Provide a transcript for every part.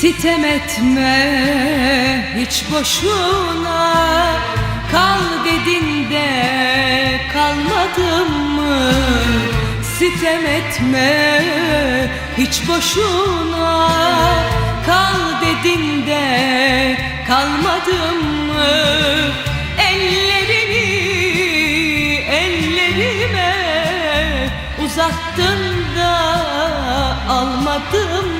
Sitem etme hiç boşuna Kal dedin de kalmadım mı? Sitem etme hiç boşuna Kal dedin de kalmadım mı? Ellerini ellerime uzattın da almadım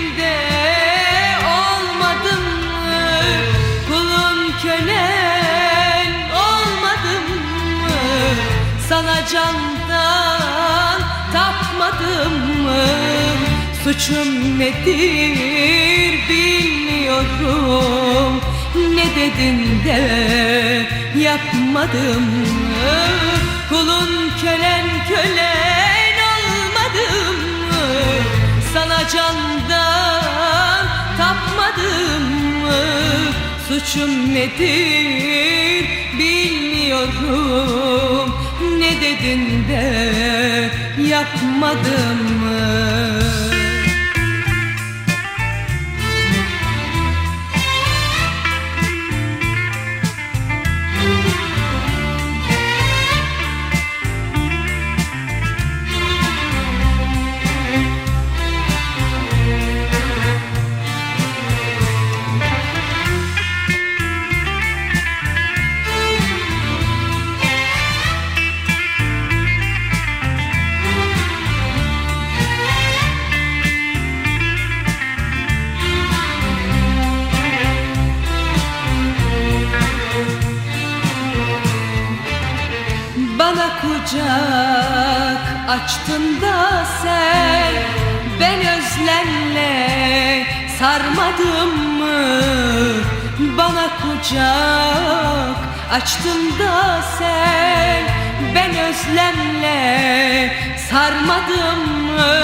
Sana candan tapmadım mı? Suçum nedir bilmiyorum Ne dedin de yapmadım mı? Kulun kölen kölen olmadım mı? Sana candan tapmadım mı? Suçum nedir bilmiyorum dedin de yapmadım mı? Açtın da sen Ben özlemle sarmadım mı? Bana kucak açtın da sen Ben özlemle sarmadım mı?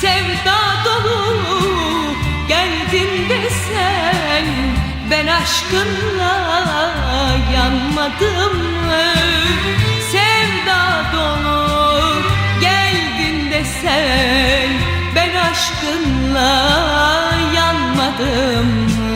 Sevda dolu geldin de sen Ben aşkınla yanmadım mı? Sen Ben aşkınla yanmadım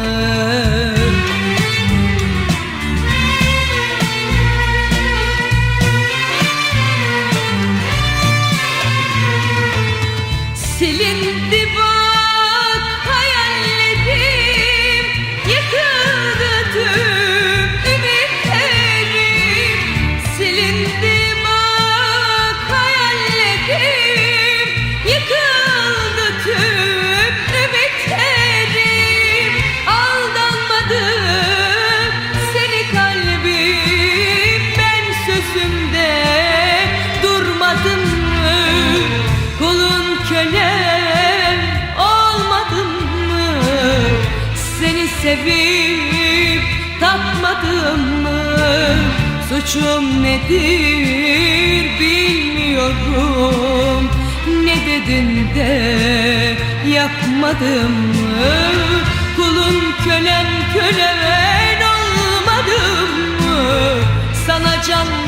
sevip tapmadım mı? Suçum nedir bilmiyorum Ne dedin de yapmadım mı? Kulun kölen kölen olmadım mı? Sana candan